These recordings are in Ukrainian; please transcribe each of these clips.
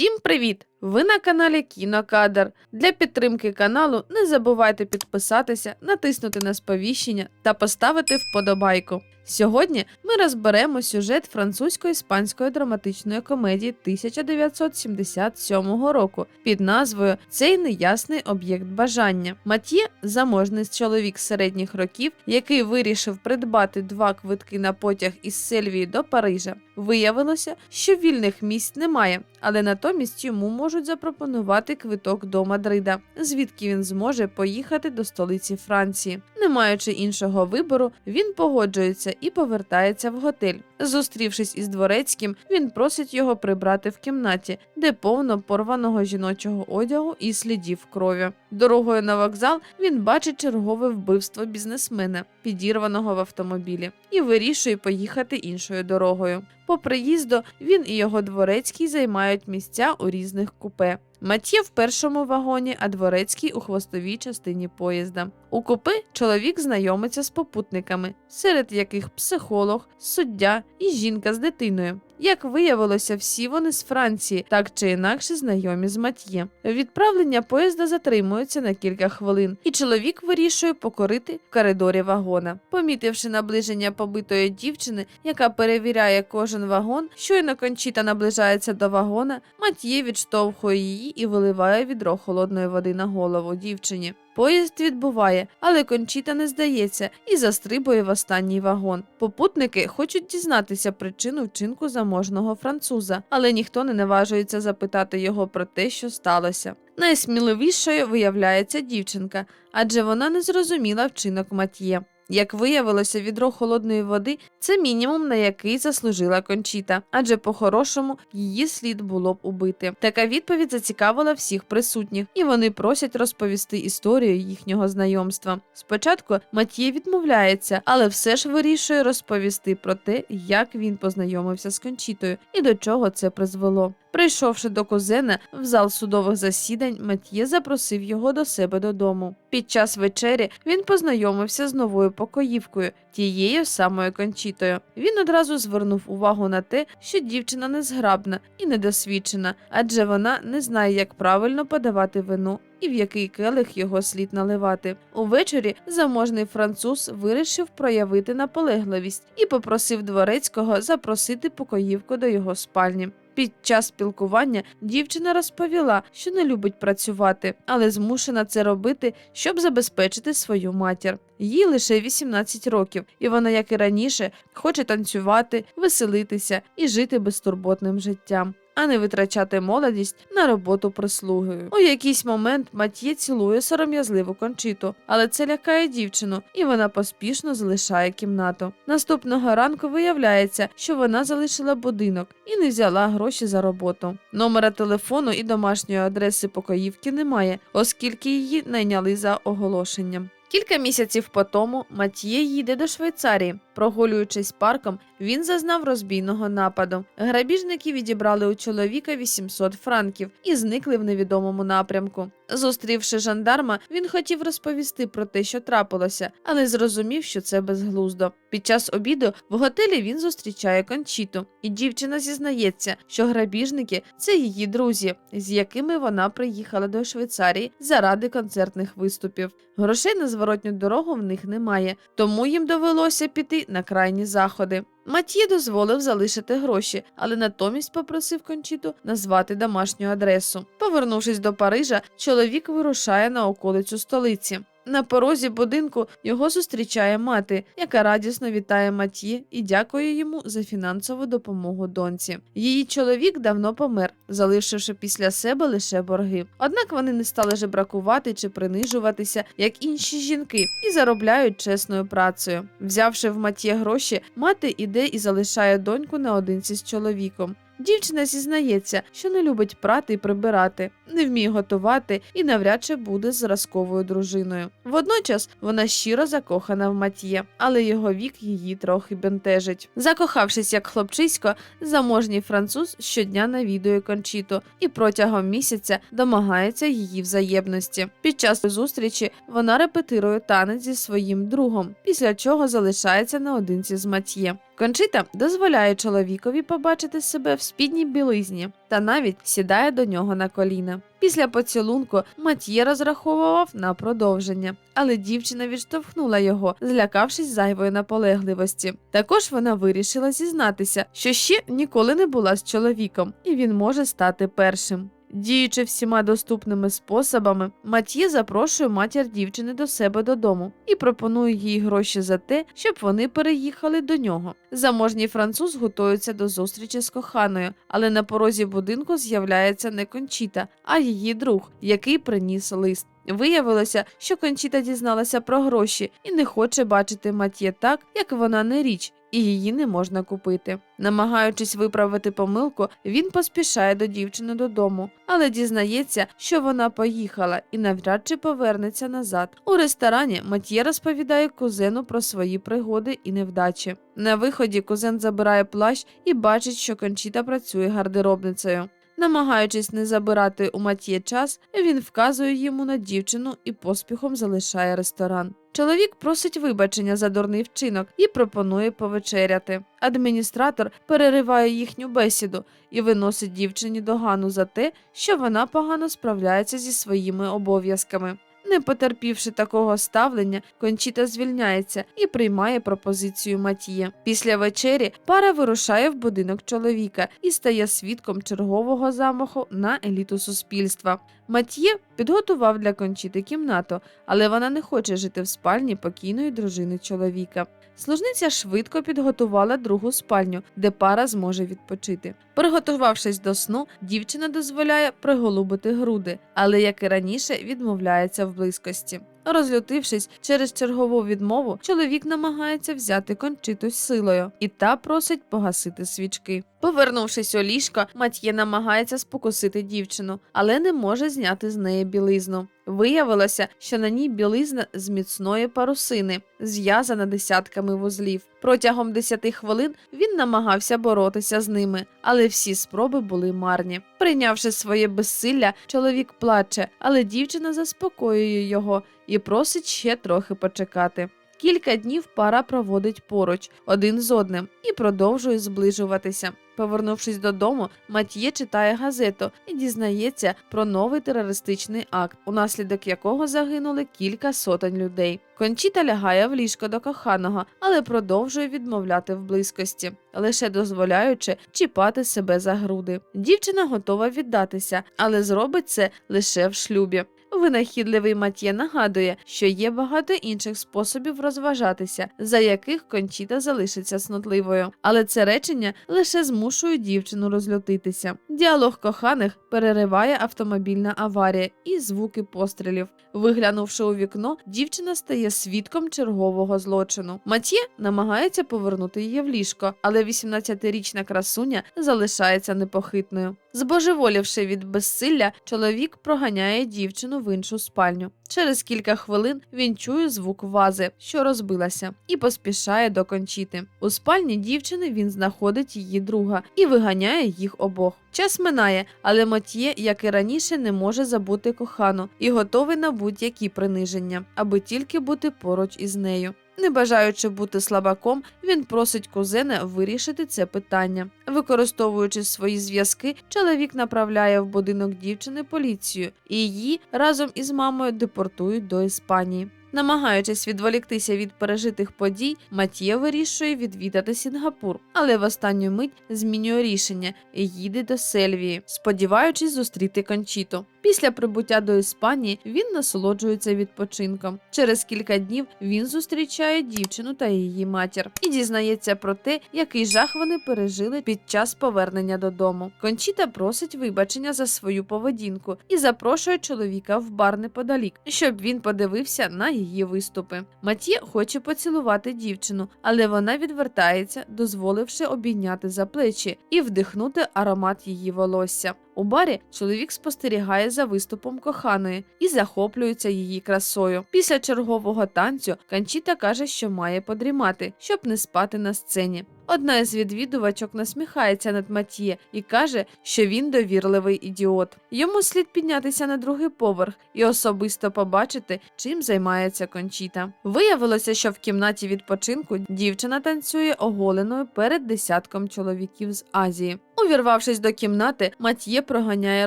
Всім привіт! Ви на каналі Кінокадр. Для підтримки каналу не забувайте підписатися, натиснути на сповіщення та поставити вподобайку. Сьогодні ми розберемо сюжет французько-іспанської драматичної комедії 1977 року під назвою Цей неясний об'єкт бажання. Матє заможний чоловік середніх років, який вирішив придбати два квитки на потяг із Сельвії до Парижа. Виявилося, що вільних місць немає, але натомість йому можуть запропонувати квиток до Мадрида, звідки він зможе поїхати до столиці Франції. Не маючи іншого вибору, він погоджується і повертається в готель. Зустрівшись із дворецьким, він просить його прибрати в кімнаті, де повно порваного жіночого одягу і слідів крові. Дорогою на вокзал він бачить чергове вбивство бізнесмена, підірваного в автомобілі, і вирішує поїхати іншою дорогою. По приїзду він і його дворецький займають місця у різних купе. Матє в першому вагоні, а дворецький у хвостовій частині поїзда. У купи чоловік знайомиться з попутниками, серед яких психолог, суддя і жінка з дитиною. Як виявилося, всі вони з Франції, так чи інакше знайомі з Матьє. Відправлення поїзда затримується на кілька хвилин, і чоловік вирішує покорити в коридорі вагона. Помітивши наближення побитої дівчини, яка перевіряє кожен вагон, щойно кончіта наближається до вагона, Матьє відштовхує її і виливає відро холодної води на голову дівчині. Поїзд відбуває, але кончіта не здається і застрибує в останній вагон. Попутники хочуть дізнатися причину вчинку заможного француза, але ніхто не наважується запитати його про те, що сталося. Найсміливішою виявляється дівчинка, адже вона не зрозуміла вчинок Матьє. Як виявилося, відро холодної води це мінімум, на який заслужила кончіта, адже по-хорошому її слід було б убити. Така відповідь зацікавила всіх присутніх, і вони просять розповісти історію їхнього знайомства. Спочатку Матіє відмовляється, але все ж вирішує розповісти про те, як він познайомився з кончітою і до чого це призвело. Прийшовши до кузена в зал судових засідань, Матьє запросив його до себе додому. Під час вечері він познайомився з новою покоївкою, тією самою кончітою. Він одразу звернув увагу на те, що дівчина незграбна і недосвідчена, адже вона не знає, як правильно подавати вину. І в який келих його слід наливати. Увечері заможний француз вирішив проявити наполегливість і попросив дворецького запросити покоївку до його спальні. Під час спілкування дівчина розповіла, що не любить працювати, але змушена це робити, щоб забезпечити свою матір. Їй лише 18 років, і вона, як і раніше, хоче танцювати, веселитися і жити безтурботним життям. А не витрачати молодість на роботу прислугою. У якийсь момент Матьє цілує сором'язливу кончиту, але це лякає дівчину, і вона поспішно залишає кімнату. Наступного ранку виявляється, що вона залишила будинок і не взяла гроші за роботу. Номера телефону і домашньої адреси покоївки немає, оскільки її найняли за оголошенням. Кілька місяців по тому Матьє їде до Швейцарії. Прогулюючись парком, він зазнав розбійного нападу. Грабіжники відібрали у чоловіка 800 франків і зникли в невідомому напрямку. Зустрівши жандарма, він хотів розповісти про те, що трапилося, але зрозумів, що це безглуздо. Під час обіду в готелі він зустрічає кончіту, і дівчина зізнається, що грабіжники це її друзі, з якими вона приїхала до Швейцарії заради концертних виступів. Грошей на зворотню дорогу в них немає, тому їм довелося піти на крайні заходи. Матьє дозволив залишити гроші, але натомість попросив кончіту назвати домашню адресу. Повернувшись до Парижа, чоловік вирушає на околицю столиці. На порозі будинку його зустрічає мати, яка радісно вітає Матьє і дякує йому за фінансову допомогу доньці. Її чоловік давно помер, залишивши після себе лише борги. Однак вони не стали жебракувати чи принижуватися, як інші жінки, і заробляють чесною працею. Взявши в Матьє гроші, мати іде і залишає доньку наодинці з чоловіком. Дівчина зізнається, що не любить прати і прибирати, не вміє готувати і навряд чи буде зразковою дружиною. Водночас вона щиро закохана в Матьє, але його вік її трохи бентежить. Закохавшись як хлопчисько, заможній француз щодня навідує кончіту і протягом місяця домагається її взаємності. Під час зустрічі вона репетирує танець зі своїм другом, після чого залишається наодинці з Матьє. Кончита дозволяє чоловікові побачити себе в спідній білизні та навіть сідає до нього на коліна. Після поцілунку Матьє розраховував на продовження, але дівчина відштовхнула його, злякавшись зайвої наполегливості. Також вона вирішила зізнатися, що ще ніколи не була з чоловіком, і він може стати першим. Діючи всіма доступними способами, Матьє запрошує матір дівчини до себе додому і пропонує їй гроші за те, щоб вони переїхали до нього. Заможній француз готується до зустрічі з коханою, але на порозі будинку з'являється не Кончіта, а її друг, який приніс лист. Виявилося, що Кончіта дізналася про гроші і не хоче бачити Матьє так, як вона не річ, і її не можна купити. Намагаючись виправити помилку, він поспішає до дівчини додому, але дізнається, що вона поїхала і навряд чи повернеться назад. У ресторані Матьє розповідає кузену про свої пригоди і невдачі. На виході кузен забирає плащ і бачить, що Кончіта працює гардеробницею. Намагаючись не забирати у Матьє час, він вказує йому на дівчину і поспіхом залишає ресторан. Чоловік просить вибачення за дурний вчинок і пропонує повечеряти. Адміністратор перериває їхню бесіду і виносить дівчині догану за те, що вона погано справляється зі своїми обов'язками. Не потерпівши такого ставлення, Кончіта звільняється і приймає пропозицію Матіє. Після вечері пара вирушає в будинок чоловіка і стає свідком чергового замаху на еліту суспільства. Матіє підготував для Кончіти кімнату, але вона не хоче жити в спальні покійної дружини чоловіка. Служниця швидко підготувала другу спальню, де пара зможе відпочити. Приготувавшись до сну, дівчина дозволяє приголубити груди, але як і раніше відмовляється в близькості. Розлютившись через чергову відмову, чоловік намагається взяти кончиту силою, і та просить погасити свічки. Повернувшись у ліжко, Матьє намагається спокусити дівчину, але не може зняти з неї білизну. Виявилося, що на ній білизна з міцної парусини, зв'язана десятками вузлів. Протягом 10 хвилин він намагався боротися з ними, але всі спроби були марні. Прийнявши своє безсилля, чоловік плаче, але дівчина заспокоює його і просить ще трохи почекати. Кілька днів пара проводить поруч один з одним і продовжує зближуватися. Повернувшись додому, Матьє читає газету і дізнається про новий терористичний акт, унаслідок якого загинули кілька сотень людей. Кончіта лягає в ліжко до коханого, але продовжує відмовляти в близькості, лише дозволяючи чіпати себе за груди. Дівчина готова віддатися, але зробить це лише в шлюбі. Винахідливий Матє нагадує, що є багато інших способів розважатися, за яких кончіта залишиться снотливою. Але це речення лише змушує дівчину розлютитися. Діалог коханих перериває автомобільна аварія і звуки пострілів. Виглянувши у вікно, дівчина стає свідком чергового злочину. Матє намагається повернути її в ліжко, але 18-річна красуня залишається непохитною. Збожеволівши від безсилля, чоловік проганяє дівчину в іншу спальню. Через кілька хвилин він чує звук вази, що розбилася, і поспішає до кончіти. У спальні дівчини він знаходить її друга і виганяє їх обох. Час минає, але Матьє, як і раніше, не може забути кохану і готовий на будь-які приниження, аби тільки бути поруч із нею. Не бажаючи бути слабаком, він просить кузена вирішити це питання. Використовуючи свої зв'язки, чоловік направляє в будинок дівчини поліцію, і її разом із мамою депортують до Іспанії. Намагаючись відволіктися від пережитих подій, Матє вирішує відвідати Сінгапур, але в останню мить змінює рішення і їде до Сельвії, сподіваючись зустріти кончіту. Після прибуття до Іспанії він насолоджується відпочинком. Через кілька днів він зустрічає дівчину та її матір і дізнається про те, який жах вони пережили під час повернення додому. Кончіта просить вибачення за свою поведінку і запрошує чоловіка в бар неподалік, щоб він подивився на її виступи. Матє хоче поцілувати дівчину, але вона відвертається, дозволивши обійняти за плечі і вдихнути аромат її волосся. У барі чоловік спостерігає за виступом коханої і захоплюється її красою. Після чергового танцю Канчіта каже, що має подрімати, щоб не спати на сцені. Одна із відвідувачок насміхається над Матіє і каже, що він довірливий ідіот. Йому слід піднятися на другий поверх і особисто побачити, чим займається Кончіта. Виявилося, що в кімнаті відпочинку дівчина танцює оголеною перед десятком чоловіків з Азії. Увірвавшись до кімнати, Матьє проганяє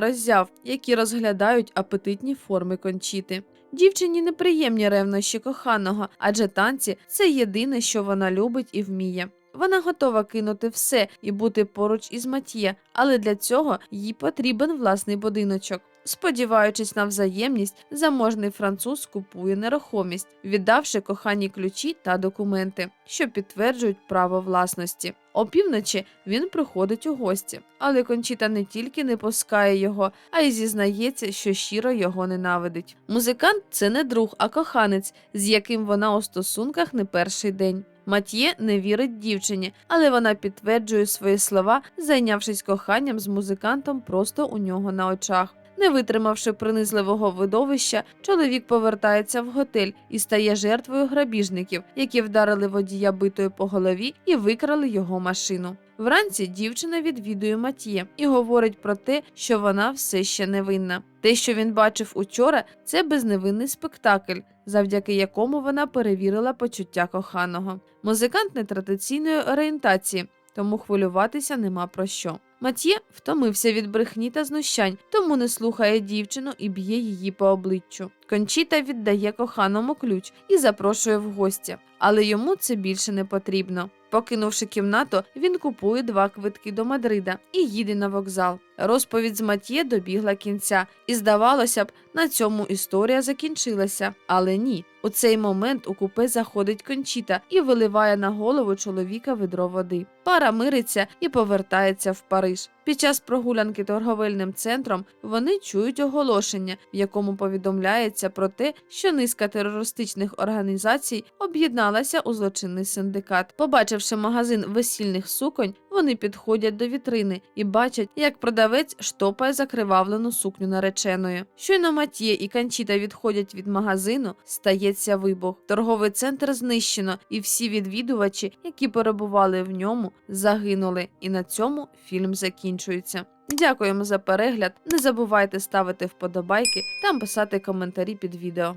роззяв, які розглядають апетитні форми кончіти. Дівчині неприємні ревнощі коханого, адже танці це єдине, що вона любить і вміє. Вона готова кинути все і бути поруч із Матьє, але для цього їй потрібен власний будиночок. Сподіваючись на взаємність, заможний француз купує нерухомість, віддавши кохані ключі та документи, що підтверджують право власності. Опівночі він приходить у гості, але Кончіта не тільки не пускає його, а й зізнається, що щиро його ненавидить. Музикант це не друг, а коханець, з яким вона у стосунках не перший день. Матьє не вірить дівчині, але вона підтверджує свої слова, зайнявшись коханням з музикантом просто у нього на очах. Не витримавши принизливого видовища, чоловік повертається в готель і стає жертвою грабіжників, які вдарили водія битою по голові і викрали його машину. Вранці дівчина відвідує Матіє і говорить про те, що вона все ще невинна. Те, що він бачив учора, це безневинний спектакль, завдяки якому вона перевірила почуття коханого. Музикант нетрадиційної орієнтації, тому хвилюватися нема про що. Матьє втомився від брехні та знущань, тому не слухає дівчину і б'є її по обличчю. Кончіта віддає коханому ключ і запрошує в гості, але йому це більше не потрібно. Покинувши кімнату, він купує два квитки до Мадрида і їде на вокзал. Розповідь з Матьє добігла кінця, і здавалося б, на цьому історія закінчилася. Але ні. У цей момент у купе заходить кончіта і виливає на голову чоловіка ведро води. Пара мириться і повертається в Париж. Під час прогулянки торговельним центром вони чують оголошення, в якому повідомляється про те, що низка терористичних організацій об'єдналася у злочинний синдикат. Побачивши магазин весільних суконь, вони підходять до вітрини і бачать, як продавець штопає закривавлену сукню нареченої. Щойно Матіє і Канчіта відходять від магазину, стається вибух. Торговий центр знищено, і всі відвідувачі, які перебували в ньому, загинули. І на цьому фільм закінчується. Дякуємо за перегляд. Не забувайте ставити вподобайки та писати коментарі під відео.